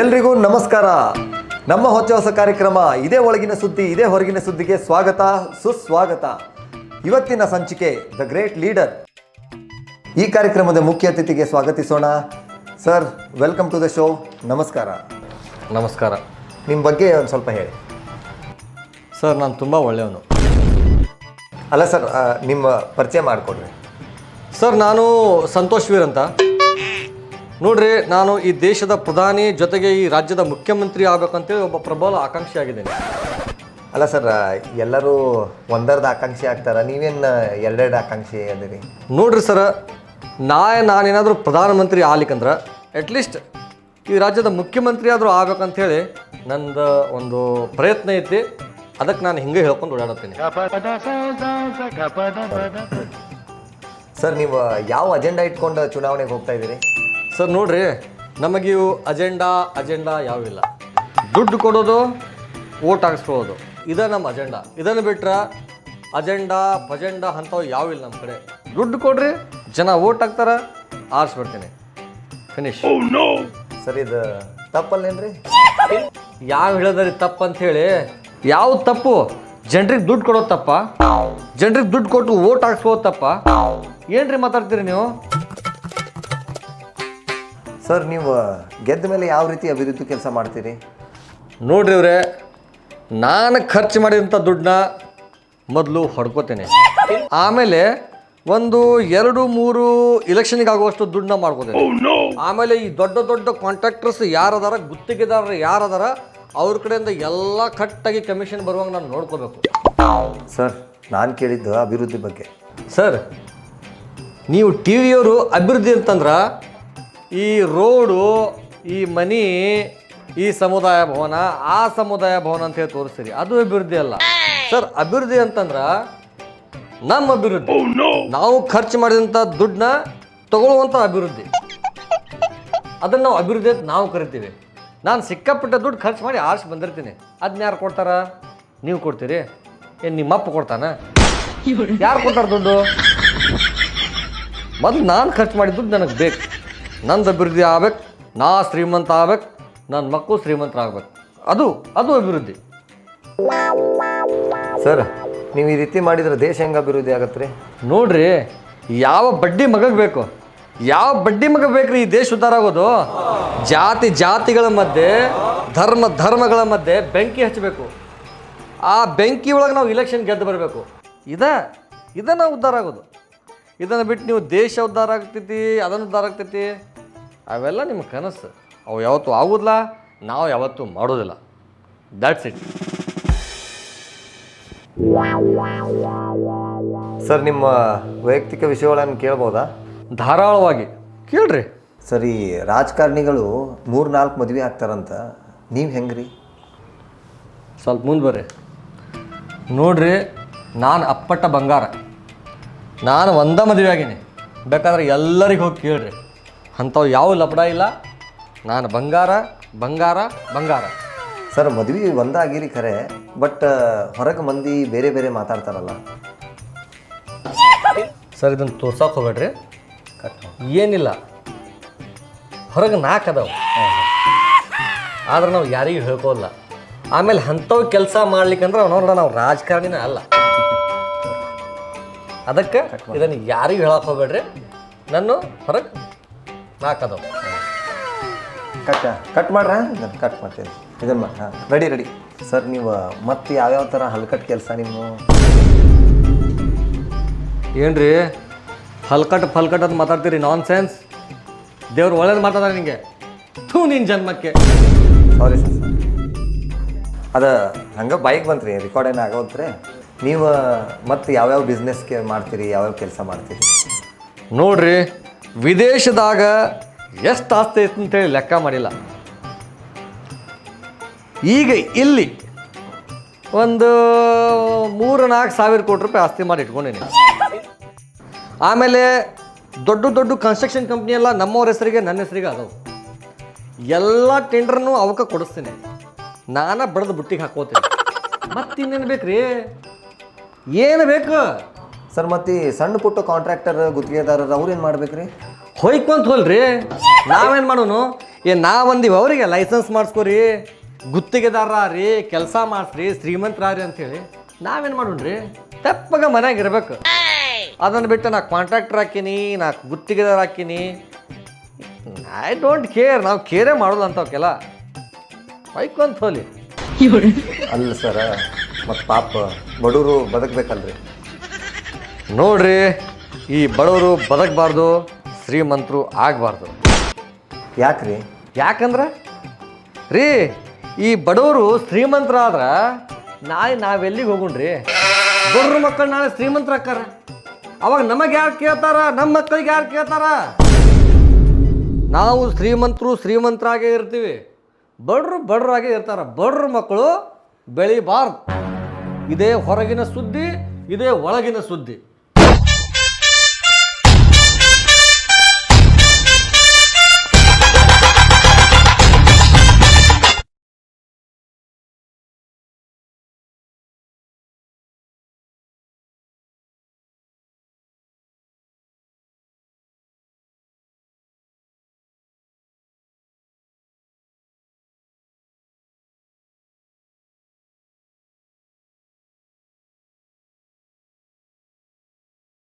ಎಲ್ರಿಗೂ ನಮಸ್ಕಾರ. ನಮ್ಮ ಹೊಚ್ಚ ಹೊಸ ಕಾರ್ಯಕ್ರಮ ಇದೇ ಒಳಗಿನ ಸುದ್ದಿ ಇದೇ ಹೊರಗಿನ ಸುದ್ದಿಗೆ ಸ್ವಾಗತ ಸುಸ್ವಾಗತ. ಇವತ್ತಿನ ಸಂಚಿಕೆ ದ ಗ್ರೇಟ್ ಲೀಡರ್. ಈ ಕಾರ್ಯಕ್ರಮದ ಮುಖ್ಯ ಅತಿಥಿಗೆ ಸ್ವಾಗತಿಸೋಣ. Sir welcome to the show. ನಮಸ್ಕಾರ. ನಮಸ್ಕಾರ. ನಿಮ್ಮ ಬಗ್ಗೆ ಒಂದು ಸ್ವಲ್ಪ ಹೇಳಿ. ಸರ್ ನಾನು ತುಂಬ ಒಳ್ಳೆಯವನು. ಅಲ್ಲ ಸರ್ ನಿಮ್ಮ ಪರಿಚಯ ಮಾಡಿಕೊಡ್ರಿ. ಸರ್ ನಾನು ಸಂತೋಷ್ ವೀರ್ ಅಂತ. ನೋಡ್ರಿ ನಾನು ಈ ದೇಶದ ಪ್ರಧಾನಿ ಜೊತೆಗೆ ಈ ರಾಜ್ಯದ ಮುಖ್ಯಮಂತ್ರಿ ಆಗ್ಬೇಕಂತೇಳಿ ಒಬ್ಬ ಪ್ರಬಲ ಆಕಾಂಕ್ಷಿ ಆಗಿದ್ದೇನೆ ಅಲ್ಲ ಸರ್ ಎಲ್ಲರೂ ಒಂದರದ ಆಕಾಂಕ್ಷಿ ಆಗ್ತಾರ? ನೀವೇನು ಎರಡೆರಡು ಆಕಾಂಕ್ಷಿ ಅದಿರಿ? ನೋಡ್ರಿ ಸರ ನಾಳೆ ನಾನೇನಾದರೂ ಪ್ರಧಾನಮಂತ್ರಿ ಆಗ್ಲಿಕ್ಕಂದ್ರೆ ಅಟ್ಲೀಸ್ಟ್ ಈ ರಾಜ್ಯದ ಮುಖ್ಯಮಂತ್ರಿ ಆದರೂ ಆಗ್ಬೇಕಂತೇಳಿ ನಂದು ಒಂದು ಪ್ರಯತ್ನ ಐತಿ. ಅದಕ್ಕೆ ನಾನು ಹಿಂಗೆ ಹೇಳ್ಕೊಂಡು ಓಡಾಡುತ್ತೇನೆ. ಸರ್ ನೀವು ಯಾವ ಅಜೆಂಡಾ ಇಟ್ಕೊಂಡು ಚುನಾವಣೆಗೆ ಹೋಗ್ತಾ ಇದ್ದೀರಿ? ಸರ್ ನೋಡ್ರಿ ನಮಗಿವು ಅಜೆಂಡಾ ಅಜೆಂಡಾ ಯಾವಿಲ್ಲ. ದುಡ್ಡು ಕೊಡೋದು ಓಟ್ ಹಾಕ್ಸ್ಕೊಳ್ಳೋದು. ಇದೇ ನಮ್ಮ ಅಜೆಂಡಾ. ಇದನ್ನು ಬಿಟ್ರೆ ಅಜೆಂಡಾ ಪಜೆಂಡಾ ಅಂಥವು ಯಾವಿಲ್ಲ ನಮ್ಮ ಕಡೆ. ದುಡ್ಡು ಕೊಡ್ರಿ ಜನ ಓಟ್ ಹಾಕ್ತಾರೆ ಆರಿಸ್ಬಿಡ್ತೀನಿ. ಫಿನಿಶ್ ಸರ್ ಇದು ತಪ್ಪಲ್ಲೇನ್ರಿ? ಯಾವ ಹೇಳಿದ್ರಿ ತಪ್ಪು ಅಂತ ಹೇಳಿ ಯಾವ ತಪ್ಪು? ಜನರಿಗೆ ದುಡ್ಡು ಕೊಡೋದು ತಪ್ಪ? ಜನರಿಗೆ ದುಡ್ಡು ಕೊಟ್ಟು ಓಟ್ ಹಾಕ್ಸ್ಕೋದು ತಪ್ಪ? ಏನ್ರಿ ಮಾತಾಡ್ತೀರಿ ನೀವು? ಸರ್ ನೀವು ಗೆದ್ದ ಮೇಲೆ ಯಾವ ರೀತಿ ಅಭಿವೃದ್ಧಿ ಕೆಲಸ ಮಾಡ್ತೀರಿ? ನೋಡ್ರಿ ಅವರೇ ನಾನು ಖರ್ಚು ಮಾಡಿದಂಥ ದುಡ್ಡನ್ನ ಮೊದಲು ಹೊಡ್ಕೋತೇನೆ. ಆಮೇಲೆ ಒಂದು ಎರಡು ಮೂರು ಇಲೆಕ್ಷನ್ಗೆ ಆಗುವಷ್ಟು ದುಡ್ಡನ್ನ ಮಾಡ್ಕೋತೇನೆ. ಆಮೇಲೆ ಈ ದೊಡ್ಡ ದೊಡ್ಡ ಕಾಂಟ್ರಾಕ್ಟರ್ಸ್ ಯಾರದಾರ ಗುತ್ತಿಗೆದಾರರು ಯಾರದಾರ ಅವ್ರ ಕಡೆಯಿಂದ ಎಲ್ಲ ಕಟ್ಟಾಗಿ ಕಮಿಷನ್ ಬರುವಂಗೆ ನಾನು ನೋಡ್ಕೋಬೇಕು. ಸರ್ ನಾನು ಕೇಳಿದ್ದು ಅಭಿವೃದ್ಧಿ ಬಗ್ಗೆ. ಸರ್ ನೀವು ಟಿ ವಿಯವರು ಅಭಿವೃದ್ಧಿ ಅಂತಂದ್ರೆ ಈ ರೋಡು ಈ ಮನಿ ಈ ಸಮುದಾಯ ಭವನ ಆ ಸಮುದಾಯ ಭವನ ಅಂತ ಹೇಳಿ ತೋರಿಸ್ತೀರಿ. ಅದು ಅಭಿವೃದ್ಧಿ ಅಲ್ಲ. ಸರ್ ಅಭಿವೃದ್ಧಿ ಅಂತಂದ್ರೆ ನಮ್ಮ ಅಭಿವೃದ್ಧಿ. ನಾವು ಖರ್ಚು ಮಾಡಿದಂಥ ದುಡ್ಡನ್ನ ತಗೊಳ್ಳುವಂಥ ಅಭಿವೃದ್ಧಿ. ಅದನ್ನು ನಾವು ಅಭಿವೃದ್ಧಿ ಅಂತ ನಾವು ಕರಿತೀವಿ. ನಾನು ಸಿಕ್ಕಾಪಟ್ಟೆ ದುಡ್ಡು ಖರ್ಚು ಮಾಡಿ ಆರ್ಸಿ ಬಂದಿರ್ತೀನಿ. ಅದನ್ನ ಯಾರು ಕೊಡ್ತಾರ? ನೀವು ಕೊಡ್ತೀರಿ. ಏನು ನಿಮ್ಮ ಅಪ್ಪ ಕೊಡ್ತಾನ? ಯಾರು ಕೊಡ್ತಾರೆ ದುಡ್ಡು? ಮೊದಲು ನಾನು ಖರ್ಚು ಮಾಡಿದ ದುಡ್ಡು ನನಗೆ ಬೇಕು. ನಂದು ಅಭಿವೃದ್ಧಿ ಆಗ್ಬೇಕು ನಾ ಶ್ರೀಮಂತ ಆಗ್ಬೇಕು ನನ್ನ ಮಕ್ಕಳು ಶ್ರೀಮಂತರಾಗ್ಬೇಕು ಅದು ಅದು ಅಭಿವೃದ್ಧಿ. ಸರ್ ನೀವು ಈ ರೀತಿ ಮಾಡಿದ್ರೆ ದೇಶ ಹೆಂಗೆ ಅಭಿವೃದ್ಧಿ ಆಗತ್ತೆ ರೀ ನೋಡ್ರಿ ಯಾವ ಬಡ್ಡಿ ಮಗಗೆ ಬೇಕು? ಯಾವ ಬಡ್ಡಿ ಮಗ ಬೇಕ್ರಿ ಈ ದೇಶ ಉದ್ಧಾರ ಆಗೋದು? ಜಾತಿ ಜಾತಿಗಳ ಮಧ್ಯೆ ಧರ್ಮ ಧರ್ಮಗಳ ಮಧ್ಯೆ ಬೆಂಕಿ ಹಚ್ಚಬೇಕು ಆ ಬೆಂಕಿ ಒಳಗೆ ನಾವು ಇಲೆಕ್ಷನ್ ಗೆದ್ದು ಬರಬೇಕು. ಇದ ಇದನ್ನು ಉದ್ಧಾರ ಆಗೋದು. ಇದನ್ನು ಬಿಟ್ಟು ನೀವು ದೇಶ ಉದ್ಧಾರ ಆಗ್ತೈತಿ ಅದನ್ನು ಉದ್ಧಾರ ಆಗ್ತೈತಿ. ಅವೆಲ್ಲ ನಿಮ್ಮ ಕನಸು. ಅವು ಯಾವತ್ತೂ ಆಗೋದಿಲ್ಲ ನಾವು ಯಾವತ್ತೂ ಮಾಡೋದಿಲ್ಲ. ದ್ಯಾಟ್ಸ್ ಇಟ್ ಸರ್ ನಿಮ್ಮ ವೈಯಕ್ತಿಕ ವಿಷಯಗಳನ್ನು ಕೇಳ್ಬೋದಾ? ಧಾರಾಳವಾಗಿ. ಕೇಳ್ರಿ. ಸರಿ ರಾಜಕಾರಣಿಗಳು ಮೂರು ನಾಲ್ಕು ಮದುವೆ ಆಗ್ತಾರಂತ. ನೀವು ಹೆಂಗ್ರಿ? ಸ್ವಲ್ಪ ಮುಂದೆ ಬರ್ರಿ. ನೋಡ್ರಿ ನಾನು ಅಪ್ಪಟ್ಟ ಬಂಗಾರ. ನಾನು ಒಂದ ಮದುವೆ ಆಗೀನಿ. ಬೇಕಾದ್ರೆ ಎಲ್ಲರಿಗೆ ಹೋಗಿ ಕೇಳ್ರಿ. ಅಂಥವು ಯಾವ ಲಪಡ ಇಲ್ಲ. ನಾನು ಬಂಗಾರ ಬಂಗಾರ ಬಂಗಾರ. ಸರ್ ಮದುವೆ ಒಂದಾಗಿರಿ ಖರೆ ಬಟ್ ಹೊರಗೆ ಮಂದಿ ಬೇರೆ ಬೇರೆ ಮಾತಾಡ್ತಾರಲ್ಲ. ಸರ್ ಇದನ್ನು ತೋರ್ಸೋಕೆ ಹೋಗ್ಬೇಡ್ರಿ. ಏನಿಲ್ಲ. ಹೊರಗೆ ನಾಲ್ಕು ಅದಾವ. ಆದ್ರೆ ನಾವು ಯಾರಿಗೂ ಹೇಳ್ಕೋಲ್ಲ. ಆಮೇಲೆ ಅಂಥವು ಕೆಲಸ ಮಾಡ್ಲಿಕ್ಕಂದ್ರೆ ಅವನವ್ರ ನಾವು ರಾಜಕಾರಣಿನ ಅಲ್ಲ. ಅದಕ್ಕೆ ಇದನ್ನು ಯಾರಿಗೂ ಹೇಳಕ್ಕೆ ಹೋಗ್ಬೇಡ್ರಿ. ನಾನು ಹೊರಗೆ ನಾಲ್ಕು ಅದಾವ ಕಟ್ ಕಟ್ ಮಾಡ್ರ? ಕಟ್ ಮಾಡ್ತೀನಿ. ಇದನ್ನ ಮಾಡಿ ಹಾಂ. ರೆಡಿ ರೆಡಿ ಸರ್ ನೀವು ಮತ್ತೆ ಯಾವ್ಯಾವ ಥರ ಹಲ್ಕಟ್ ಕೆಲಸ ನಿಮ್ಮ ಏನ್ರಿ? ಹಲ್ಕಟ್ ಫಲ್ಕಟ್ ಅಂತ ಮಾತಾಡ್ತೀರಿ? ನಾನ್ ಸೆನ್ಸ್ ದೇವ್ರು ಒಳ್ಳೇದು ಮಾತಾಡ ನಿಮಗೆ ಥೂ ನಿನ್ನ ಜನ್ಮಕ್ಕೆ. ಸಾರಿ ಸರ್ ಅದ ಹಂಗೆ ಬೈಕ್ ಬಂತ್ರಿ ರೆಕಾರ್ಡ್ ಏನು ಆಗೋತ್ರಿ? ನೀವು ಮತ್ತೆ ಯಾವ್ಯಾವ ಬಿಸ್ನೆಸ್ಗೆ ಮಾಡ್ತೀರಿ? ಯಾವ್ಯಾವ ಕೆಲಸ ಮಾಡ್ತೀರಿ? ನೋಡ್ರಿ ವಿದೇಶದಾಗ ಎಷ್ಟು ಆಸ್ತಿ ಐತೆ ಅಂತೇಳಿ ಲೆಕ್ಕ ಮಾಡಿಲ್ಲ. ಈಗ ಇಲ್ಲಿ ಒಂದು ಮೂರು ನಾಲ್ಕು ಸಾವಿರ ಕೋಟಿ ರೂಪಾಯಿ ಆಸ್ತಿ ಮಾಡಿ ಇಟ್ಕೊಂಡಿನಿ. ಆಮೇಲೆ ದೊಡ್ಡ ದೊಡ್ಡ ಕನ್ಸ್ಟ್ರಕ್ಷನ್ ಕಂಪ್ನಿ ಎಲ್ಲ ನಮ್ಮವ್ರ ಹೆಸರಿಗೆ, ನನ್ನ ಹೆಸರಿಗೆ ಅದಾವೆ. ಎಲ್ಲ ಟೆಂಡರ್ನು ಅವಕ್ಕೆ ಕೊಡಿಸ್ತೀನಿ. ನಾನೇ ಬಡ್ದು ಬುಟ್ಟಿಗೆ ಹಾಕೋತೀನಿ. ಮತ್ತಿನ್ನೇನು ಬೇಕ್ರಿ? ಏನು ಬೇಕು? ಸರ್ ಮತ್ತೆ ಈ ಸಣ್ಣ ಪುಟ್ಟ ಕಾಂಟ್ರಾಕ್ಟರ್ ಗುತ್ತಿಗೆದಾರರು ಅವ್ರು ಏನು ಮಾಡ್ಬೇಕ್ರಿ? ಹೊಯ್ಕೊಂತ ಹೋಲ್ರಿ. ನಾವೇನು ಮಾಡೋನು? ಏ ನಾವಂದೀವಿ ಅವರಿಗೆ ಲೈಸೆನ್ಸ್ ಮಾಡಿಸ್ಕೊರಿ ಗುತ್ತಿಗೆದಾರ ರೀ ಕೆಲಸ ಮಾಡಿಸ್ರಿ ಶ್ರೀಮಂತರಾರಿ ಅಂತೇಳಿ. ನಾವೇನು ಮಾಡೋಣ್ರಿ? ತಪ್ಪಗ ಮನ್ಯಾಗ ಇರ್ಬೇಕು. ಅದನ್ನು ಬಿಟ್ಟು ನಾ ಕಾಂಟ್ರಾಕ್ಟರ್ ಹಾಕಿನಿ ನಾ ಗುತ್ತಿಗೆದಾರ ಹಾಕಿನಿ. ಐ ಡೋಂಟ್ ಕೇರ್ ನಾವು ಕೇರೇ ಮಾಡೋದು ಅಂತವಕ್ಕೆಲ್ಲ ಹೊಯ್ಕೊಂತ ಹೋಲಿ. ಅಲ್ಲ ಸರ ಮತ್ತು ಪಾಪ ಬಡವರು ಬದುಕಬೇಕಲ್ರಿ. ನೋಡ್ರಿ ಈ ಬಡವರು ಬದುಕಬಾರ್ದು ಶ್ರೀಮಂತರು ಆಗಬಾರ್ದು. ಯಾಕ್ರಿ? ಯಾಕಂದ್ರೆ? ರೀ ಈ ಬಡವರು ಶ್ರೀಮಂತರಾದ್ರ ನಾಳೆ ನಾವೆಲ್ಲಿಗೆ ಹೋಗುಣ್ರಿ? ಬಡ್ರ ಮಕ್ಕಳು ನಾಳೆ ಶ್ರೀಮಂತರ ಅಕ್ಕಾರ ಅವಾಗ ನಮಗೆ ಯಾರು ಕೇಳ್ತಾರ? ನಮ್ಮ ಮಕ್ಕಳಿಗೆ ಯಾರು ಕೇಳ್ತಾರ? ನಾವು ಶ್ರೀಮಂತರು ಶ್ರೀಮಂತರಾಗೇ ಇರ್ತೀವಿ. ಬಡ್ರು ಬಡ್ರಾಗೇ ಇರ್ತಾರ. ಬಡ್ರ ಮಕ್ಕಳು ಬೆಳಿಬಾರ್ದು. ಇದೇ ಹೊರಗಿನ ಸುದ್ದಿ ಇದೇ ಒಳಗಿನ ಸುದ್ದಿ.